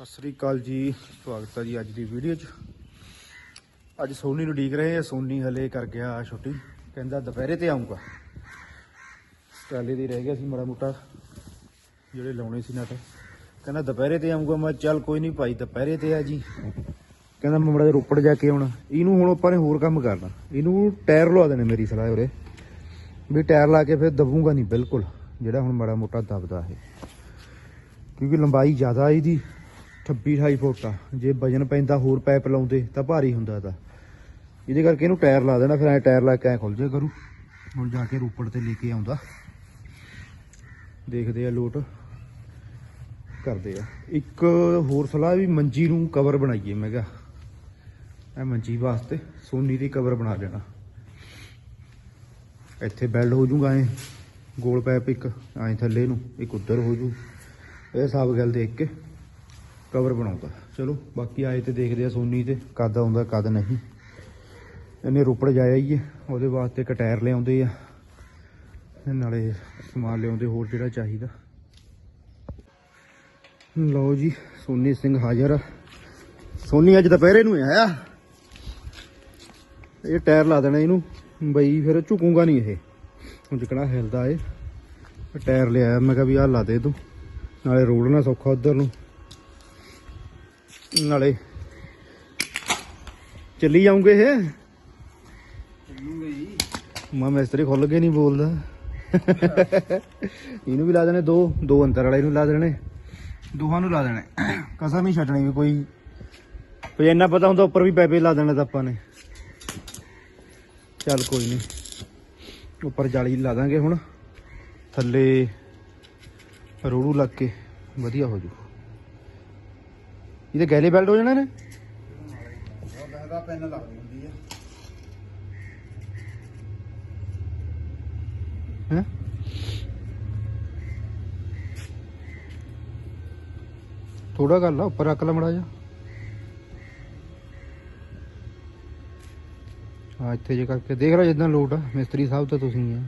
ਸਤਿ ਸ੍ਰੀ ਅਕਾਲ ਜੀ, ਸਵਾਗਤ ਹੈ ਜੀ ਅੱਜ ਦੀ ਵੀਡੀਓ 'ਚ। ਅੱਜ ਸੋਨੀ ਨੂੰ ਡੀਕ ਰਹੇ ਆ, ਸੋਨੀ ਹਲੇ ਕਰ ਗਿਆ ਛੁੱਟੀ, ਕਹਿੰਦਾ ਦੁਪਹਿਰੇ ਤੇ ਆਉਂਗਾ ਸਟਾਲੇ ਦੀ ਰਹਿ ਗਿਆ ਸੀ ਮਾੜਾ ਮੋਟਾ, ਜਿਹੜੇ ਲਾਉਣੇ ਸੀ ਨਾ ਤਾਂ ਕਹਿੰਦਾ ਦੁਪਹਿਰੇ ਤੇ ਆਉਂਗਾ ਮੈਂ ਚੱਲ ਕੋਈ ਨਹੀਂ ਭਾਈ, ਦੁਪਹਿਰੇ ਤੇ ਆ ਜੀ। ਕਹਿੰਦਾ ਮੈਂ ਮਾੜਾ ਜਿਹਾ ਰੋਪੜ ਜਾ ਕੇ ਆਉਣਾ। ਇਹਨੂੰ ਹੁਣ ਆਪਾਂ ਨੇ ਹੋਰ ਕੰਮ ਕਰਨਾ। ਇਹਨੂੰ ਟਾਇਰ ਲਵਾ ਦੇਣੇ ਮੇਰੀ ਸਲਾਹ ਉਰੇ। ਵੀ ਟਾਇਰ ਲਾ ਕੇ ਫਿਰ ਦਬੂਗਾ ਨਹੀਂ ਬਿਲਕੁਲ, ਜਿਹੜਾ ਹੁਣ ਮਾੜਾ ਮੋਟਾ ਦਬਦਾ ਹੈ ਕਿਉਂਕਿ ਲੰਬਾਈ ਜ਼ਿਆਦਾ ਇਹਦੀ। 26 28 ਫੁੱਟ ਆ। ਜੇ ਵਜਨ ਪੈਂਦਾ ਹੋਰ ਪਾਈਪ ਲਾਉਂਦੇ ਤਾਂ ਭਾਰੀ ਹੁੰਦਾ ਤਾਂ। ਇਹਦੇ ਕਰਕੇ ਇਹਨੂੰ ਟਾਇਰ ਲਾ ਦੇਣਾ, ਫਿਰ ਐ ਟਾਇਰ ਲਾ ਕੇ ਐ ਖੁੱਲ ਜਾ ਕਰੂ। ਹੁਣ ਜਾ ਕੇ ਰੋਪੜ ਤੇ ਲੈ ਕੇ ਆਉਂਦਾ। ਦੇਖਦੇ ਆ ਲੋਟ। ਕਰਦੇ ਆ। ਇੱਕ ਹੋਰ ਸਲਾਹ ਵੀ ਮੰਜੀ ਨੂੰ ਕਵਰ ਬਣਾਈਏ, ਮੈਂ ਕਿਹਾ। ਇਹ ਮੰਜੀ ਵਾਸਤੇ ਸੋਨੀ ਦੀ ਕਵਰ ਬਣਾ ਲੈਣਾ ਇੱਥੇ ਬੈਲਡ ਹੋ ਜੂਗਾ ਐ, ਗੋਲ ਪੈਪ ਇੱਕ, ਐ ਥੱਲੇ ਨੂੰ, ਇੱਕ ਉੱਧਰ ਹੋ ਜੂ। ਇਹ ਸਭ ਗੱਲ ਦੇਖ ਕੇ। ਕਵਰ ਬਣਾਉਂਦਾ। ਚਲੋ, ਬਾਕੀ ਆਏ ਤੇ ਦੇਖਦੇ ਆ ਸੋਨੀ ਤੇ, ਕਦ ਆਉਂਦਾ, ਕਦ ਨਹੀਂ। ਇਹਨੇ ਰੋਪੜ ਜਾਇਆ ਹੀ ਹੈ ਉਹਦੇ ਵਾਸਤੇ ਇੱਕ ਟਾਇਰ ਲਿਆਉਂਦੇ ਆ। ਨਾਲੇ ਸਮਾਨ ਲਿਆਉਂਦੇ, ਹੋਰ ਜਿਹੜਾ ਚਾਹੀਦਾ। ਲਓ ਜੀ, ਸੋਨੀ ਸਿੰਘ ਹਾਜ਼ਰ ਆ। ਸੋਨੀ ਅੱਜ ਦੁਪਹਿਰੇ ਨੂੰ ਆਇਆ। ਇਹ ਟਾਇਰ ਲਾ ਦੇਣਾ ਇਹਨੂੰ। ਬਈ ਫਿਰ ਝੁਕੂਗਾ ਨਹੀਂ ਇਹ। ਹੁਣ ਜਿਕਣਾ ਹਿਲਦਾ ਏ। ਟਾਇਰ ਲਿਆਇਆ, ਮੈਂ ਕਿਹਾ ਵੀ ਆਹ ਲਾ ਦੇ ਤੂੰ। ਨਾਲੇ ਰੋਡ ਨਾ ਸੌਖਾ ਉਧਰ ਨੂੰ। ਨਾਲੇ। ਚੱਲੀ ਜਾਉਂਗੇ ਇਹ? ਮੈਂ ਮਿਸਤਰੀ ਖੁੱਲ ਕੇ ਨਹੀਂ ਬੋਲਦਾ। ਇਹਨੂੰ ਵੀ ਲਾ ਦੇਣੇ ਦੋ ਦੋ ਅੰਤਰ ਵਾਲੇ ਨੂੰ ਲਾ ਦੇਣੇ। ਦੋਹਾਂ ਨੂੰ ਲਾ ਦੇਣੇ। ਕਸਮ ਨਹੀਂ ਛੱਡਣੀ ਵੀ ਕੋਈ। ਕੋਈ ਇੰਨਾ ਪਤਾ ਹੁੰਦਾ ਉੱਪਰ ਵੀ ਪੈਪੇ ਲਾ ਦੇਣੇ ਤਾਂ ਆਪਾਂ ਨੇ। ਚੱਲ ਕੋਈ ਨਹੀਂ। ਉੱਪਰ ਜਾਲੀ ਲਾ ਦਾਂਗੇ ਹੁਣ। ਥੱਲੇ ਰੋੜੂ ਲੱਗ ਕੇ। ਵਧੀਆ ਹੋ ਜੂ। ਇਹਦੇ ਗੈਲੇ ਬੈਲਟ ਹੋ ਜਾਣੇ ਨੇ? ਦਾ ਪੈਨ ਲੱਗਦੀ ਹੁੰਦੀ ਆ ਹੈ? ਥੋੜਾ ਗੱਲ ਲਾ, ਉੱਪਰ ਰੱਖ ਲਾ ਮੜਾ ਜਾ ਆ ਇੱਥੇ ਜੇ ਕਰਕੇ, ਦੇਖ ਲਓ ਜਿੱਦਾਂ ਲੋਟ ਆ, ਮਿਸਤਰੀ ਸਾਹਿਬ ਤਾਂ ਤੁਸੀਂ ਆ।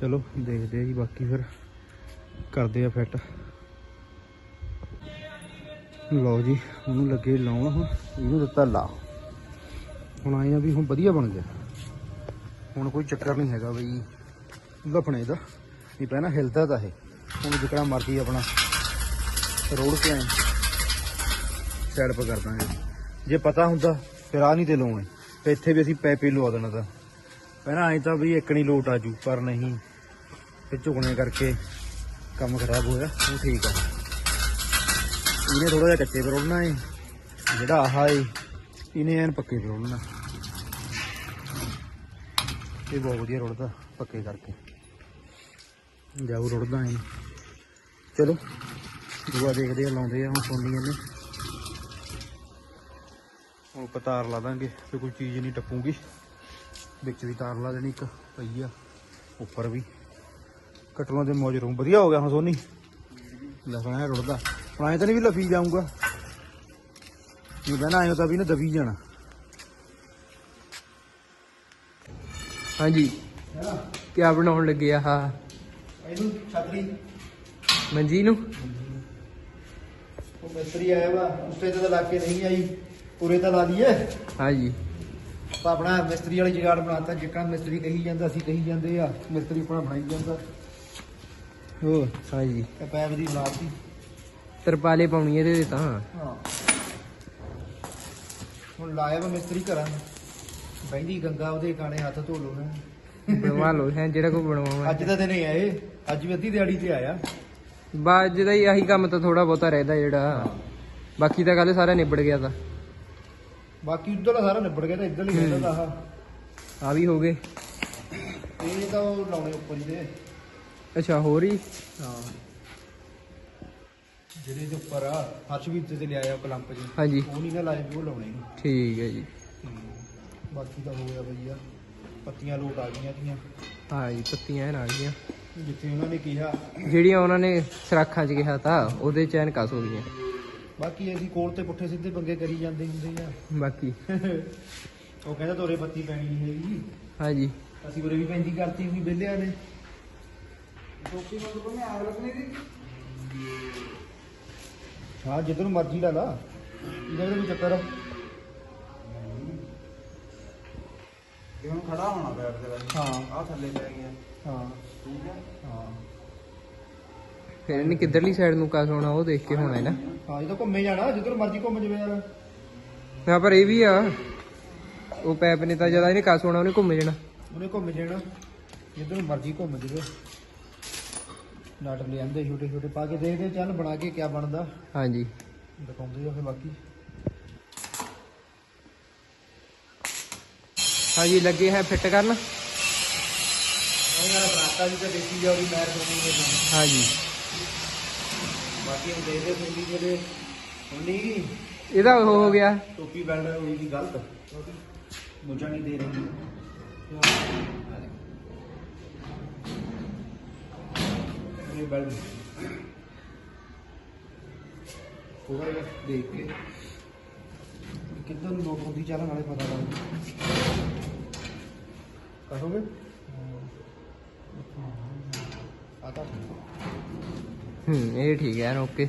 ਚਲੋ, ਦੇਖਦੇ ਆ ਜੀ ਬਾਕੀ ਫਿਰ। ਕਰਦੇ ਆ ਫਿੱਟ। ਲਓ ਜੀ, ਉਹਨੂੰ ਲੱਗੇ ਲਾਉਣ, ਹੁਣ ਇਹਨੂੰ ਦਿੱਤਾ ਲਾ। ਹੁਣ ਆਏ ਆ ਵੀ ਹੁਣ ਵਧੀਆ ਬਣ ਗਿਆ। ਹੁਣ ਕੋਈ ਚੱਕਰ ਨਹੀਂ ਹੈਗਾ ਬਈ। ਲਫਣੇ ਦਾ ਨਹੀਂ ਪਹਿਲਾਂ ਹਿਲਦਾ ਤਾਂ ਇਹ। ਹੁਣ ਜਿਕੜਾ ਮਰਜ਼ੀ ਆਪਣਾ ਰੋੜ ਕੇ ਆਏ। ਸਾਈਡ ਪਰ ਕਰ ਦਾਂਗੇ। ਜੇ ਪਤਾ ਹੁੰਦਾ, ਫਿਰ ਆ ਨਹੀਂ ਤੇ ਲਾਉਣੇ। ਤੇ ਇੱਥੇ ਵੀ ਅਸੀਂ ਪੈਪੇ ਲਵਾ ਦੇਣਾ ਤਾਂ। ਪਹਿਲਾਂ ਐਂ ਤਾਂ ਵੀ ਇੱਕ ਨਹੀਂ ਲੋਟ ਆਜੂ, ਪਰ ਨਹੀਂ। ਤੇ ਝੁਕਣੇ ਕਰਕੇ ਕੰਮ ਖਰਾਬ ਹੋਇਆ। ਉਹ ਠੀਕ ਆ। ਇਹਨੇ ਥੋੜਾ ਜਿਹਾ ਕੱਚੇ ਪਰ ਰੋੜਨਾ ਏ, ਜਿਹੜਾ ਆਹ ਏ, ਇਹਨੇ ਐਨ ਪੱਕੇ ਪਰ ਰੋੜਨਾ ਇਹ ਬਹੁਤ ਵਧੀਆ ਰੁੜਦਾ, ਪੱਕੇ ਕਰਕੇ। ਜਾਊ ਰੁੜਦਾ ਏ। ਚਲੋ, ਦੂਆ ਦੇਖਦੇ ਆ, ਲਾਉਂਦੇ ਆ, ਹੁਣ ਸੁਣਨੀ ਇਹਨੇ। ਹੁਣ ਉੱਪਰ ਤਾਰ ਲਾ ਦਾਂਗੇ, ਤੇ ਕੋਈ ਚੀਜ਼ ਨਹੀਂ ਟੱਪੂਗੀ। ਵਿੱਚ ਵੀ ਤਾਰ ਲਾ ਦੇਣੀ ਇੱਕ, ਪਈ ਆ, ਉੱਪਰ ਵੀ। ਕਟਲਾਂ ਦੇ ਮੌਜ ਵਧੀਆ ਹੋ ਗਿਆ ਹੁਣ ਸੋਨੀ। ਲਫਣਾ ਰੁੜਦਾ। ਹੁਣ ਐਂ ਤਾਂ ਨਹੀਂ ਵੀ ਲਫੀ ਜਾਊਗਾ। ਨਹੀਂ ਬਹਿਣਾ ਐਂ ਤਾਂ ਵੀ ਨਾ ਦਬੀ ਜਾਣਾ। ਹਾਂਜੀ। ਕਿਆ ਬਣਾਉਣ ਲੱਗੇ ਆ ਹਾਂ ਇਹਨੂੰ ਛਤਰੀ। ਮੰਜੀ ਨੂੰ? ਉਹ ਮਿਸਤਰੀ ਆਇਆ ਵਾ ਉਸਤੇ ਤਾਂ ਲਾ ਕੇ ਨਹੀਂ ਆਈ ਪੂਰੇ ਤਾਂ ਲਾ ਲਈਏ। ਹਾਂਜੀ। ਆਪਾਂ ਆਪਣਾ ਮਿਸਤਰੀ ਵਾਲੀ ਜਗਾੜ ਬਣਾਤਾ ਜਿੱਕਣਾ ਮਿਸਤਰੀ ਕਹੀ ਜਾਂਦਾ ਸੀ ਕਹੀ ਜਾਂਦੇ ਆ ਮਿਸਤਰੀ ਆਪਣਾ ਬਣਾਈ ਜਾਂਦਾ। ਹੋ ਹਾਂਜੀ। ਇਹ ਪੈਪ ਦੀ ਬਣਾਤੀ ਤਰਪਾਲੇ ਪਾਉਣੀ ਇਹਦੇ ਤੇ ਤਾਂ। ਹਾਂ। ਹੁਣ ਲਾਇਆ ਵਾ ਮਿਸਤਰੀ ਘਰਾਂ ਬੈਂਦੀ ਗੰਗਾ ਉਹਦੇ ਕਾਣੇ ਹੱਥ ਧੋ ਲੋ ਨਾ। ਬਣਵਾ ਲਓ ਹੈ ਜਿਹੜਾ ਕੋ ਬਣਵਾਉਣਾ ਅੱਜ ਦਾ ਦਿਨ ਹੀ ਆਏ ਅੱਜ ਵੀ ਅੱਧੀ ਦਿਹਾੜੀ ਤੇ ਆਇਆ। ਬਾਅਦ ਦਾ ਹੀ ਆਹੀ ਕੰਮ ਤਾਂ ਥੋੜਾ ਬਹੁਤਾ ਰਹਿੰਦਾ ਜਿਹੜਾ। ਬਾਕੀ ਤਾਂ ਕੱਲ ਸਾਰਾ ਨਿਬੜ ਗਿਆ ਤਾਂ। ਬਾਕੀ ਉਧਰ ਸਾਰਾ ਨਿਬੜ ਗਿਆ ਤਾਂ ਇੱਧਰ ਹੀ ਰਹਿੰਦਾ ਆਹ। ਆ ਵੀ ਹੋ ਗਏ। ਇਹ ਤਾਂ ਲਾਉਣੇ ਉੱਪਰ ਹੀ ਦੇ ਅੱਛਾ ਹੋਰ ਹੀ? ਹਾਂ। ਜਿਹੜੇ ਦੇ ਉੱਪਰ ਆ ਹਰਸ਼ ਵੀ ਤੇ ਲਿਆਇਆ ਕਲੰਪ ਜੀ ਹਾਂਜੀ। ਉਹ ਨਹੀਂ ਨਾ ਲਾਏ ਉਹ ਲਾਉਣੇ ਨੇ। ਠੀਕ ਹੈ ਜੀ। ਬਾਕੀ ਤਾਂ ਹੋ ਗਿਆ ਭਈਆ ਪੱਤੀਆਂ ਲੋਟ ਆ ਗਈਆਂ ਤੀਆਂ ਹਾਂ ਜੀ ਪੱਤੀਆਂ ਐਨ ਆ ਗਈਆਂ। ਜਿੱਥੇ ਉਹਨਾਂ ਨੇ ਕਿਹਾ ਜਿਹੜੀਆਂ ਉਹਨਾਂ ਨੇ ਸਰਾਖਾਂ 'ਚ ਕਿਹਾ ਤਾਂ ਉਹਦੇ ਚੈਨ ਕਸ ਹੋ ਗਈਆਂ। ਬਾਕੀ ਅਸੀਂ ਕੋਲ ਤੇ ਪੁੱਠੇ ਸਿੱਧੇ ਪੰਗੇ ਕਰੀ ਜਾਂਦੇ ਹੁੰਦੇ ਆ। ਬਾਕੀ। ਉਹ ਕਹਿੰਦਾ ਤੋਰੇ ਪੱਤੀ ਪੈਣੀ ਨਹੀਂ ਹੈਗੀ ਹਾਂਜੀ ਅਸੀਂ ਉਰੇ ਵੀ ਪੈਂਦੀ ਕਰਤੀ ਵੀ ਵਿਹਲਿਆਂ ਨੇ। ਟੋਪੀ ਮਤ ਕੋਨੇ ਆਗ ਲੱਗਣੀ ਦੀ ਹਾਂ ਜਿੱਧਰ ਨੂੰ ਮਰਜ਼ੀ ਲਾ ਲਾ। ਇਹਦਾ ਵੀ ਚੱਕਰ ਆ। ਇਹ ਹੁਣ ਖੜਾ ਹੋਣਾ ਬੈਠ ਦੇ ਹਾਂ। ਆ ਥੱਲੇ ਪੈ ਗਿਆ। ਹਾਂ। ਠੀਕ ਹੈ ਹਾਂ। ਫਿਰ ਇਹਨੇ ਕਿੱਧਰਲੀ ਸਾਈਡ ਨੂੰ ਕਸ ਹੋਣਾ ਉਹ ਦੇਖ ਕੇ ਹੋਣਾ ਹੈ ਨਾ। ਹਾਂ ਇਹ ਤਾਂ ਘੁੰਮੇ ਜਾਣਾ ਜਿੱਧਰ ਮਰਜ਼ੀ ਘੁੰਮ ਜਵੇ ਯਾਰ। ਹਾਂ ਪਰ ਇਹ ਵੀ ਆ। ਉਹ ਪੈਪ ਨੇ ਤਾਂ ਜ਼ਿਆਦਾ ਇਹਨੇ ਕਸ ਹੋਣਾ ਉਹਨੇ ਘੁੰਮ ਜਾਣਾ। ਉਹਨੇ ਘੁੰਮ ਜਾਣਾ। ਜਿੱਧਰ ਮਰਜ਼ੀ ਘੁੰਮ ਜਵੇ। ਨਟ ਲਿਆਂਦੇ ਛੋਟੇ ਛੋਟੇ ਪਾ ਕੇ ਦੇਖਦੇ ਚੱਲ ਬਣਾ ਕੇ ਕਿਆ ਬਣਦਾ। ਹਾਂਜੀ। ਦਿਖਾਉਂਦੇ ਆ ਫਿਰ ਬਾਕੀ। ਹਾਂਜੀ ਲੱਗੇ ਹੈ ਫਿੱਟ ਕਰਨ। ਉਹ ਯਾਰ ਬਰਾਤਾ ਜੀ ਤੇ ਦੇਖੀ ਜਾ ਉਹਦੀ ਮੈਰ ਹੋਣੀ ਹੈ। ਹਾਂਜੀ। ਬਾਕੀ ਉਹ ਦੇਖਦੇ ਜਿਹੜੇ ਇਹਦਾ ਉਹ ਹੋ ਗਿਆ। ਟੋਪੀ ਬੈਲਟ ਹੋਈ ਦੀ ਗਲਤ। ਮੁਝਾ ਨਹੀਂ ਦੇ ਰਹੀ। ਇਹ ਬੈਲਟ ਥੋੜਾ ਜਿਹਾ ਦੇਖ ਕੇ ਨੂੰ ਲੋਕ ਹੁੰਦੀ ਚੱਲਣ ਵਾਲੇ ਪਤਾ ਲੱਗ ਕਰੋਗੇ? ਆਤਾ ਹੂੰ ਇਹ ਠੀਕ ਹੈ ਓਕੇ।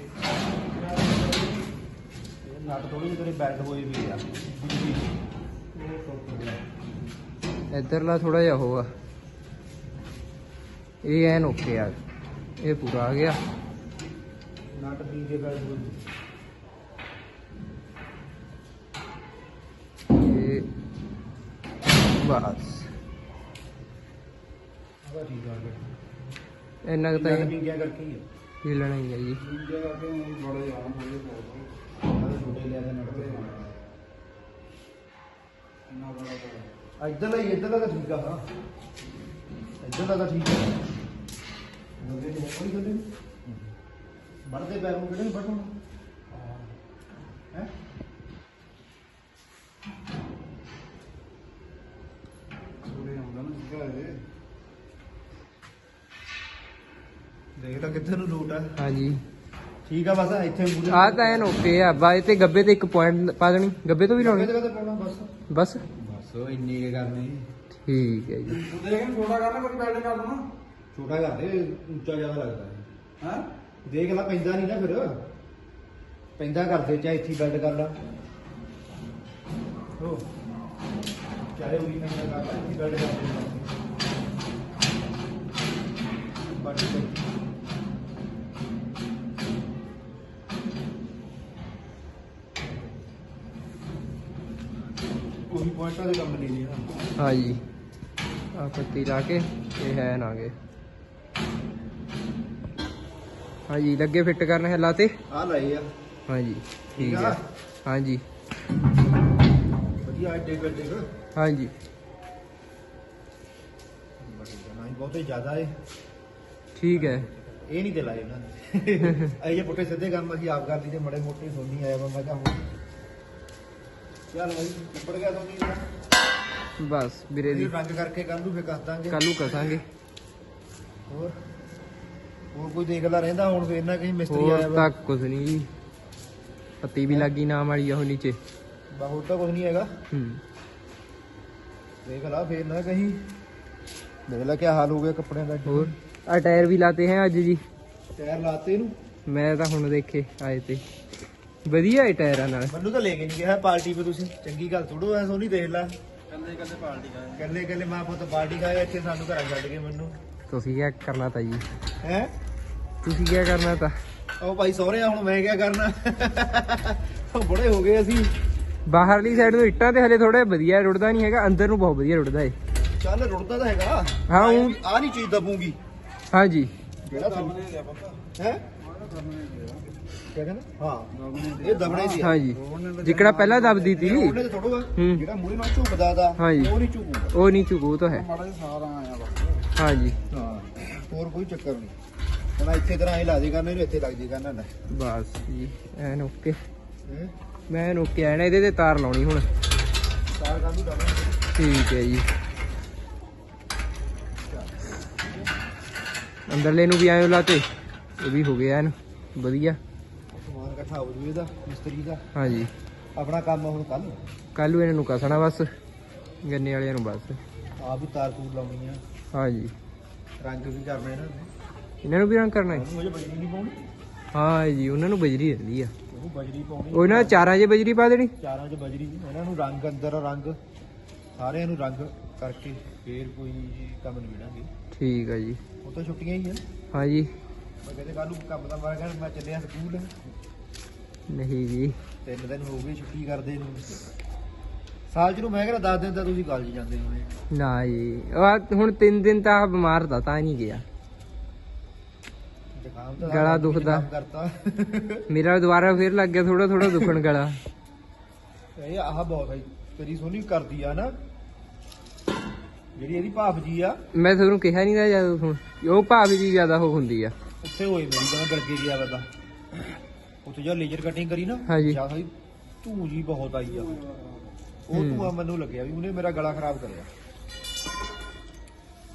ਨਟ ਥੋੜੀ ਜਿਹੀ ਤੇਰੇ ਬੈਲਟ ਹੋਈ ਵੀ ਆ। ਇੱਧਰਲਾ ਥੋੜਾ ਜਿਹਾ ਉਹ ਆ ਇਹ ਐਨ ਓਕੇ ਆ। ਇਹ ਪੂਰਾ ਆ ਗਿਆ। ਨਟ ਬੈਲਟ ਹੋਈ। ਇਹ ਬਸ। ਆਹ ਠੀਕ ਆ ਗਿਆ। ਇੰਨਾ ਕੁ ਤਾਂ ਇਹ ਵਿੰਗਿਆ ਕਰਕੇ ਹੀ ਆ? ਹੀ ਹੈ ਜੀ। ਦੂਜੇ ਕਰਕੇ ਹੁਣ ਬੜੇ ਆਮ ਹੋਏ ਬਹੁਤ। ਆਹ ਛੋਟੇ ਲਿਆ ਦੇ ਨਟ ਤੇ ਇੰਨਾ ਬੜਾ ਬੜਾ। ਇੱਧਰ ਹੀ ਇੱਧਰ ਦਾ ਠੀਕ ਆ ਹਾਂ। ਇੱਧਰ ਦਾ ਠੀਕ ਆ। ਨਵੇਂ ਦੇ ਕੋਈ ਗੱਲ ਨਹੀਂ ਮਰਦੇ ਪੈਰ ਨੂੰ ਕਿਹੜੇ ਬਟਨ ਹੈ? ਥੋੜੇ ਆਉਂਦਾ ਨਾ ਸੀਗਾ ਇਹ। ਦੇਖ ਤਾਂ ਕਿੱਥੇ ਨੂੰ ਲੂਟ ਆ। ਹਾਂਜੀ। ਠੀਕ ਆ ਬਸ ਇੱਥੇ ਮੂਰੇ ਆ ਤਾਂ ਐਨ ਓਕੇ ਆ। ਬਾਏ ਤੇ ਗੱਬੇ ਤੇ ਇੱਕ ਪੁਆਇੰਟ ਪਾ ਦੇਣੀ। ਗੱਬੇ ਤੋਂ ਵੀ ਲਾਉਣੀ? ਜਗ੍ਹਾ ਤੇ ਪਾਉਣਾ ਬਸ। ਬਸ? ਬਸ ਇੰਨੀ ਕੀ ਕਰਨੀ ਠੀਕ ਹੈ ਜੀ। ਤੂੰ ਦੇਖ ਛੋਟਾ ਕਰਨਾ ਕੋਈ ਬੈਲਟ ਕਰ ਦਣਾ ਛੋਟਾ ਕਰਦੇ ਉੱਚਾ ਜ਼ਿਆਦਾ ਲੱਗਦਾ ਹੈ ਹੈ? ਦੇਖ ਲਾ ਪੈਂਦਾ ਨਹੀਂ ਨਾ ਫਿਰ। ਪੈਂਦਾ ਕਰਦੇ ਚਾਹੇ ਇੱਥੇ ਬੈਲਟ ਕਰ ਲਾ। ਹੋ। ਚਾਹੇ ਉਹ ਪੈਂਦਾ ਕਰ ਲਾ ਇੱਥੇ ਬੈਲਟ ਕਰ ਦੇ ਬਾਕੀ ਤਾਂ- ਉਹੀ ਪੁਆਇੰਟਾਂ ਦੇ ਕੰਮ ਲੈ ਲਿਆ ਹਾਂਜੀ। ਆ ਪੱਤੀ ਲਾ ਕੇ ਇਹ ਹੈ ਨਾ ਗਏ ਹਾਂਜੀ ਲੱਗੇ ਫਿੱਟ ਕਰਨ ਹੈ ਲਾਤੇ ਆ ਲਏ ਆ। ਹਾਂਜੀ ਠੀਕ ਆ। ਹੈ ਹਾਂਜੀ। ਵਧੀਆ ਐਡੇ ਗੱਡੇ ਕੋ ਹਾਂਜੀ। ਬਹੁਤੇ ਜ਼ਿਆਦਾ ਏ। ਠੀਕ ਹੈ। ਇਹ ਨਹੀਂ ਤੇ ਲਾਏ ਨੇ। ਇਹ ਪੁੱਟੇ ਸਿੱਧੇ ਕੰਮ ਅਸੀਂ ਆਪ ਕਰਦੀ ਤੇ ਮੜੇ ਮੋਟੇ ਸੋਨੀ ਆਇਆ ਮੈਂ ਕਿਹਾ ਚੱਲ ਭਾਈ ਉੱਪਰ ਗਿਆ ਸੋਨੀ ਬਸ ਵੀਰੇ ਦੀ ਰੰਗ ਕਰਕੇ ਕੱਲ ਨੂੰ ਫੇਰ ਕੱਸ ਦਾਂਗੇ। ਕੱਲੂ ਕਸਾਂਗੇ। ਹੋਰ? ਹੋਰ ਕੋਈ ਦੇਖਦਾ ਰਹਿੰਦਾ ਹੁਣ ਫੇਰ ਨਾ ਕਹੀਂ ਮਿਸਤਰੀ ਹੋਰ ਆਇਆ ਵਾ। ਤਾਂ ਕੁਝ ਨਹੀਂ ਜੀ। ਪੱਤੀ ਵੀ ਲੱਗੀ ਨਾਮ ਵਾਲੀ ਆ ਉਹ ਨੀਚੇ। ਬਹੁਤ ਤਾਂ ਕੁਝ ਨਹੀਂ ਹੈਗਾ। ਹੂੰ। ਦੇਖ ਲਾ ਫੇਰ ਨਾ ਕਹੀਂ। ਦੇਖ ਲੈ ਕੀ ਹਾਲ ਹੋ ਗਿਆ ਕੱਪੜਿਆਂ ਦਾ। ਹੋਰ ਆ ਟਾਇਰ ਵੀ ਲਾਤੇ ਹੈ ਅੱਜ ਜੀ। ਟਾਇਰ ਲਾਤੇ ਇਹਨੂੰ? ਮੈਂ ਤਾਂ ਹੁਣ ਦੇਖੇ ਆਏ ਤੇ। ਵਧੀਆ ਹੈ ਟਾਇਰਾਂ ਨਾਲ। ਮੈਨੂੰ ਤਾਂ ਲੈ ਕੇ ਨਹੀਂ ਗਿਆ ਪਾਰਟੀ 'ਤੇ ਤੁਸੀਂ। ਚੰਗੀ ਗੱਲ ਥੋੜੋ ਐ ਸੋਨੀ ਦੇਖ ਲੈ। ਕੱਲੇ ਕੱਲੇ ਪਾਰਟੀ ਕਰ ਕੱਲੇ ਕੱਲੇ ਮਾਂ ਪੁੱਤ ਪਾਰਟੀ ਖਾਏ ਇੱਥੇ ਸਾਨੂੰ ਘਰਾਂ ਛੱਡ ਕੇ ਮੈਨੂੰ। ਤੁਸੀਂ ਕੀ ਕਰਨਾ ਤਾ ਜੀ? ਹੈ? ਤੁਸੀਂ ਕੀ ਕਰਨਾ ਤਾ? ਉਹ ਭਾਈ ਸਹੁਰੇ ਹੁਣ ਮੈਂ ਕੀ ਕਰਨਾ? ਉਹ ਬੜੇ ਹੋ ਗਏ ਅਸੀਂ। ਬਾਹਰਲੀ ਸਾਈਡ ਤੋਂ ਇੱਟਾਂ ਤੇ ਹਲੇ ਥੋੜਾ ਵਧੀਆ ਰੁੜਦਾ ਨਹੀਂ ਹੈਗਾ ਅੰਦਰ ਨੂੰ ਬਹੁਤ ਵਧੀਆ ਰੁੜਦਾ ਏ। ਚੱਲ ਰੁੜਦਾ ਤਾਂ ਹੈਗਾ। ਹਾਂ, ਆ ਨਹੀਂ ਚੀਜ਼ ਦਬੂਗੀ। ਹਾਂਜੀ। ਜਿਹੜਾ ਦਬਨੇ ਦੇ ਪਤਾ ਹੈ ਇਹ ਦਬਣੇ ਦੀ। ਹਾਂਜੀ। ਜਿਕੜਾ ਪਹਿਲਾਂ ਦਬਦੀ ਤੀ। ਜਿਹੜਾ ਮੂਰੇ ਨਾਲ ਝੁਕਦਾ ਦਾ। ਉਹ ਨਹੀਂ ਝੁਕੂਗਾ। ਉਹ ਨਹੀਂ ਝੁਕੂ ਤਾਂ ਹੈ। ਮਾੜਾ ਜਿਹਾ ਸਾਰਾ ਆਇਆ ਹਾਂਜੀ। ਹਾਂ ਹੋਰ ਕੋਈ ਚੱਕਰ ਨਹੀਂ। ਹੁਣ ਇੱਥੇ ਤਰ੍ਹਾਂ ਇਹ ਲਾ ਦੇ ਕਰਨਾ ਇਹਨੂੰ ਇੱਥੇ ਲੱਗ ਜੇ ਕਰਨਾ ਨਾ ਬਸ ਜੀ ਐਨ ਓਕੇ। ਹੈ? ਮੈਂ ਐਨ ਓਕੇ ਆਣਾ ਇਹਦੇ ਤੇ ਤਾਰ ਲਾਉਣੀ ਹੁਣ। ਸਾਰ ਕਾਹਨੂੰ ਦਬਣਾ ਠੀਕ ਹੈ ਜੀ। ਅੰਦਰਲੇ ਨੂੰ ਵੀ ਐਂ ਲਾਤੇ ਇਹ ਵੀ ਹੋ ਗਿਆ ਐਨ ਵਧੀਆ। ਸਮਾਨ ਇਕੱਠਾ ਹੋ ਜੂ ਇਹਦਾ ਮਿਸਤਰੀ ਦਾ। ਹਾਂਜੀ। ਆਪਣਾ ਕੰਮ ਹੁਣ ਕੱਲ? ਕੱਲ ਨੂੰ ਇਹਨਾਂ ਨੂੰ ਕਸਣਾ ਬਸ ਗੰਨੇ ਵਾਲਿਆਂ ਨੂੰ ਬਸ। ਆਪ ਵੀ ਤਾਰ ਤੂਰ ਲਾਉਣੀ ਆ। ਹਾਂਜੀ। ਰੰਗ ਵੀ ਕਰਨਾ ਇਹਨਾਂ ਨੇ। ਇਹਨਾਂ ਨੂੰ ਵੀ ਰੰਗ ਕਰਨਾ ਹੈ। ਮੁਝੇ ਬੜੀ ਨਹੀਂ ਪਾਉਣੀ। ਹਾਂ ਜੀ ਉਹਨਾਂ ਨੂੰ ਬਜਰੀ ਰਹਿੰਦੀ ਆ। ਉਹਨੂੰ ਬਜਰੀ ਪਾਉਣੀ। ਉਹਨਾਂ ਚਾਰਾਂ 'ਚ ਬਜਰੀ ਪਾ ਦੇਣੀ। ਚਾਰਾਂ 'ਚ ਬਜਰੀ ਇਹਨਾਂ ਨੂੰ ਰੰਗ ਅੰਦਰ ਰੰਗ। ਸਾਰਿਆਂ ਨੂੰ ਰੰਗ ਕਰਕੇ ਫੇਰ ਕੋਈ ਕੰਮ ਨਿਬੜਾਂਗੇ ਠੀਕ ਆ ਜੀ। ਉਹ ਤਾਂ ਛੁੱਟੀਆਂ ਹੀ ਆ। ਹਾਂ ਜੀ। ਮੈਂ ਕਹਿੰਦੇ ਕੱਲ ਨੂੰ ਕੰਮ ਦਾ ਮੈਂ ਕਹਿੰਦਾ ਮੈਂ ਚੱਲਿਆ ਸਕੂਲ। ਨਹੀਂ ਜੀ। ਤਿੰਨ ਦਿਨ ਹੋ ਗਏ ਛੁੱਟੀ ਕਰਦੇ ਨੂੰ। ਸਾਲ ਚ ਨੂੰ ਮੈਂ ਕਹਿੰਦਾ 10 ਦਿਨ ਤਾਂ ਤੁਸੀਂ ਕਾਲਜ ਜਾਂਦੇ ਹੋਣੇ। ਨਾ ਜੀ। ਉਹ ਆਹ ਹੁਣ 3 ਦਿਨ ਤਾਂ ਬਿਮਾਰ ਤਾਂ ਤਾਂ ਨਹੀਂ ਗਿਆ। ਤਾਂ ਗਲਾ ਦੁਖਦਾ। ਕਰਤਾ। ਮੇਰਾ ਦੁਬਾਰਾ ਫੇਰ ਲੱਗ ਗਿਆ ਥੋੜਾ ਥੋੜਾ ਦੁਖਣ ਗਲਾ। ਇਹ ਆਹ ਬਹੁਤ ਹੈ। ਤੇਰੀ ਸੋਨੀ ਕਰਦੀ ਆ ਨਾ। ਜਿਹੜੀ ਇਹਦੀ ਭਾਫ ਜੀ ਆ। ਮੈਂ ਤੁਹਾਨੂੰ ਕਿਹਾ ਨਹੀਂ ਦਾ ਜਦੋਂ ਹੁਣ ਉਹ ਭਾਵ ਜੀ ਜ਼ਿਆਦਾ ਹੋ ਹੁੰਦੀ ਆ। ਉੱਥੇ ਹੋਈ ਮੇਰੀ ਤਾਂ ਗਲਕੇ ਗਿਆ ਬੰਦਾ ਉੱਥੇ ਜੋ ਲੇਜ਼ਰ ਕਟਿੰਗ ਕਰੀ ਨਾ ਹਾਂਜੀ। ਜਾਂ ਸਾਰੀ ਧੂੰ ਜੀ ਬਹੁਤ ਆਈ ਆ। ਉਹ। ਧੂਆ ਮੈਨੂੰ ਲੱਗਿਆ ਵੀ ਉਹਨੇ ਮੇਰਾ ਗਲਾ ਖਰਾਬ ਕਰਿਆ।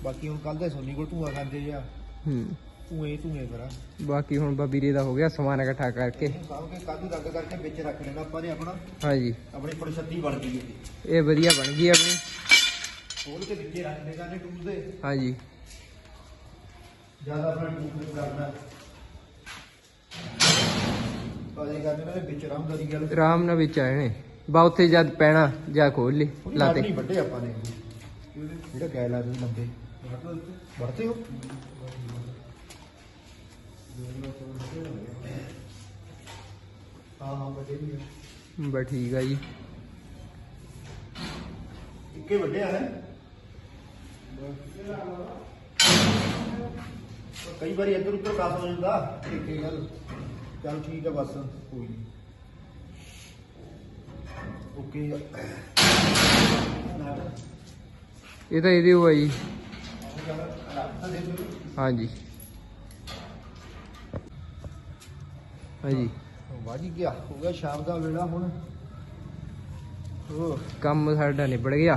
ਬਾਕੀ ਹੁਣ ਕੱਲ ਦੇ ਸੋਨੀ ਕੋਲ ਧੂਆ ਖਾਂਦੇ ਆ। ਹੂੰ। ਧੂਏ ਧੂਏ ਕਰਾ ਬਾਕੀ ਹੁਣ ਬਾਬੀਰੇ ਦਾ ਹੋ ਗਿਆ ਸਮਾਨ ਇਕੱਠਾ ਕਰਕੇ ਸਾਹ ਕੇ ਕਾਦੂ ਰੰਗ ਕਰਕੇ ਵਿੱਚ ਰੱਖ ਲੈਣਾ ਆਪਾਂ ਨੇ ਆਪਣਾ ਹਾਂ ਜੀ ਆਪਣੀ ਪੜਛੱਤੀ ਬਣ ਗਈ ਇਹ ਇਹ ਵਧੀਆ ਬਣ ਗਈ ਆਪਣੀ ਖੋਲ ਕੇ ਵਿੱਚੇ ਰੱਖ ਦੇਗਾ ਨੇ ਟੂਲ ਦੇ ਹਾਂ ਜੀ ਜ਼ਿਆਦਾ ਆਪਣਾ ਟੂਲ ਕਰਨਾ ਪਾਜੇ ਕਰਨੇ ਨੇ ਵਿੱਚ ਰਾਮਦਾਰੀ ਗੱਲ ਆਰਾਮ ਨਾਲ ਵਿੱਚ ਆਏ ਨੇ ਬਾ ਉੱਥੇ ਜਦ ਪੈਣਾ ਜਾ ਖੋਲ ਲਈ ਲਾਤੇ ਨਹੀਂ ਵੱਡੇ ਆਪਾਂ ਨੇ ਜਿਹੜਾ ਗੈਲ ਤੁਸੀਂ ਲੰਬੇ ਵੜਤੇ ਹੋ ਹਾਂ ਹਾਂ ਵੱਡੇ ਵੀ ਆ। ਬਸ ਠੀਕ ਆ ਜੀ। ਇੱਕੇ ਵੱਡੇ ਆ ਹੈ ਕਈ ਵਾਰੀ ਇੱਧਰ ਉੱਧਰ ਕਾਸ ਹੋ ਜਾਂਦਾ। ਇੱਕੇ ਗੱਲ। ਚਲ ਠੀਕ ਹੈ ਬਸ ਕੋਈ ਨਹੀਂ ਓਕੇ। ਇਹ ਤਾਂ ਇਹਦੇ ਹੋ ਆ। ਜੀ ਹਾਂ ਜੀ ਹਾਂ ਜੀ ਵਾਜੀ ਗਿਆ ਹੋ ਗਿਆ ਸ਼ਾਮ ਦਾ ਵੇਲਾ ਹੁਣ। ਉਹ ਕੰਮ ਸਾਡਾ ਨਿਬੜ ਗਿਆ।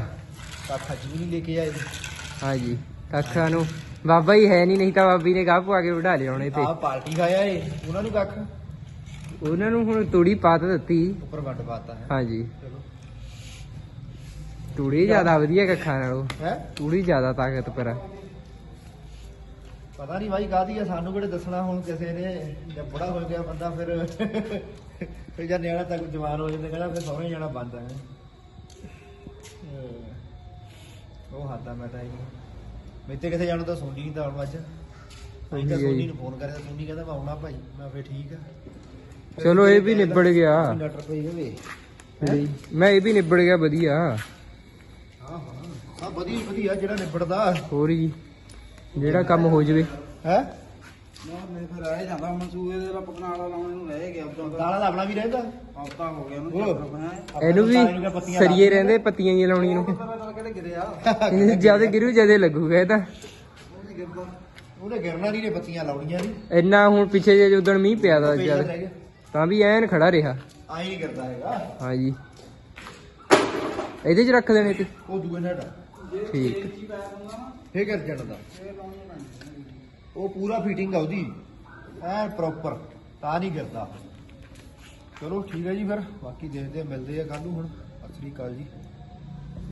ਕੱਖ ਵੀ ਨਹੀਂ ਲੈ ਕੇ ਆਏ। ਹਾਂ ਜੀ ਕੱਖਾਂ ਨੂੰ ਬਾਬਾ ਹੀ ਹੈ ਨਹੀਂ ਨਹੀਂ ਤਾਂ ਬਾਬੀ ਨੇ ਗਾਹ ਪਵਾ ਕੇ ਵਢਾ ਲਿਆਉਣੇ ਤੇ ਆਹ ਪਾਰਟੀ ਖਾਇਆ ਏ। ਉਹਨਾਂ ਨੂੰ ਕੱਖ? ਉਹਨਾਂ ਨੂੰ ਹੁਣ ਤੂੜੀ ਪਾ ਤਾਂ ਦਿੱਤੀ। ਉੱਪਰ ਵੱਟ ਪਾਤਾ ਹੈ ਹਾਂ। ਜੀ ਚਲੋ। ਤੂੜੀ ਜ਼ਿਆਦਾ ਵਧੀਆ ਕੱਖਾਂ ਨਾਲੋਂ। ਹੈ? ਤੂੜੀ ਜ਼ਿਆਦਾ ਤਾਕਤ ਪਰ ਆ। ਪਤਾ ਨਹੀਂ ਭਾਈ ਕਾਹਦੀ ਆ ਸਾਨੂੰ ਕਿਹੜੇ ਦੱਸਣਾ ਹੁਣ ਕਿਸੇ ਨੇ? ਜਦ ਬੁੜਾ ਹੋ ਗਿਆ ਬੰਦਾ ਫਿਰ। ਫਿਰ ਜਦ ਨਿਆਣਾ ਤੱਕ ਜਵਾਨ ਹੋ ਜਾਂਦਾ ਕਹਿੰਦਾ ਫਿਰ ਸਹੁਰੇ ਜਾਣਾ ਬੰਦ ਹੈ ਉਹ ਹੱਦਾ ਮੈਂ ਤਾਂ ਇਹ। ਮੈਂ ਤੇ ਕਿਥੇ ਜਾਣਾ ਤਾਂ ਸੋਨੀ ਨਹੀਂ ਤਾਂ ਹੁਣ ਅੱਜ। ਅਸੀਂ ਤਾਂ ਸੋਨੀ ਜੀ। ਨੂੰ ਫੋਨ ਕਰਿਆ ਸੋਨੀ ਕਹਿੰਦਾ ਮੈਂ ਆਉਣਾ ਭਾਈ ਮੈਂ ਫੇਰ ਠੀਕ ਆ। ਚਲੋ ਇਹ ਵੀ ਨਿਬੜ ਗਿਆ। ਡਾਕਟਰ ਪਈ ਹੋਵੇ। ਮੈਂ ਇਹ ਵੀ ਨਿਬੜ ਗਿਆ ਵਧੀਆ। ਹਾਂ ਹਾਂ। ਹਾਂ ਵਧੀਆ ਵਧੀਆ ਜਿਹੜਾ ਨਿਬੜਦਾ। ਹੋਰ ਜੀ। ਜਿਹੜਾ ਕੰਮ ਹੋ ਜਵੇ। ਹੈ? ਮੈਂ ਮੈਂ ਫਿਰ ਰਹਿ ਜਾਂਦਾ ਹੁਣ ਸੂਏ ਦੇ ਪਕਣਾ ਵਾਲਾ ਲਾਉਣੇ ਨੂੰ ਰਹਿ ਗਿਆ ਉਦੋਂ ਦਾਣਾ ਦਾ ਆਪਣਾ ਵੀ ਰਹਿੰਦਾ? ਹਫਤਾ ਹੋ ਗਿਆ ਉਹਨੂੰ ਉਹ। ਚੱਕਰ ਬਣਾਇਆ। ਇਹਨੂੰ ਵੀ ਪੱਤੀਆਂ ਸਰੀਏ ਰਹਿੰਦੇ ਪੱਤੀਆਂ ਹੀ ਲਾਉਣੀਆਂ ਨੂੰ। ਪਤਾ ਨਾਲ ਕਿਹੜੇ ਗਿਰਿਆ ਜ਼ਿਆਦਾ ਗਿਰੂ ਜ਼ਿਆਦਾ ਲੱਗੂਗਾ ਇਹ ਤਾਂ। ਉਹ ਨਹੀਂ ਗਿਰਦਾ। ਉਹਨੇ ਗਿਰਨਾ ਨਹੀਂ ਨੇ ਬੱਤੀਆਂ ਲਾਉਣੀਆਂ ਨਹੀਂ। ਇੰਨਾ ਹੁਣ ਪਿੱਛੇ ਜੇ ਉਦੋਂ ਮੀਂਹ ਪਿਆ ਦਾ ਜਦ ਤਾਂ ਵੀ ਐਨ ਖੜਾ ਰਿਹਾ। ਆਈ ਨਹੀਂ ਕਰਦਾ ਹੈਗਾ। ਹਾਂ ਜੀ ਇਹਦੇ 'ਚ ਰੱਖ ਦੇਣੇ ਤੇ। ਉਹ ਦੂਏ ਠੀਕ। ਫੇਰ ਕਰ ਜਾਣਾ ਦਾ। ਉਹ ਪੂਰਾ ਫਿਟਿੰਗ ਆ ਉਹਦੀ। ਐ ਪ੍ਰੋਪਰ ਤਾਂ ਨਹੀਂ ਕਰਦਾ। ਚਲੋ ਠੀਕ ਹੈ ਜੀ ਫਿਰ। ਬਾਕੀ ਦੇਖਦੇ ਆ, ਮਿਲਦੇ ਆ ਕੱਲ ਨੂੰ ਹੁਣ। ਸਤਿ ਸ੍ਰੀ ਅਕਾਲ ਜੀ।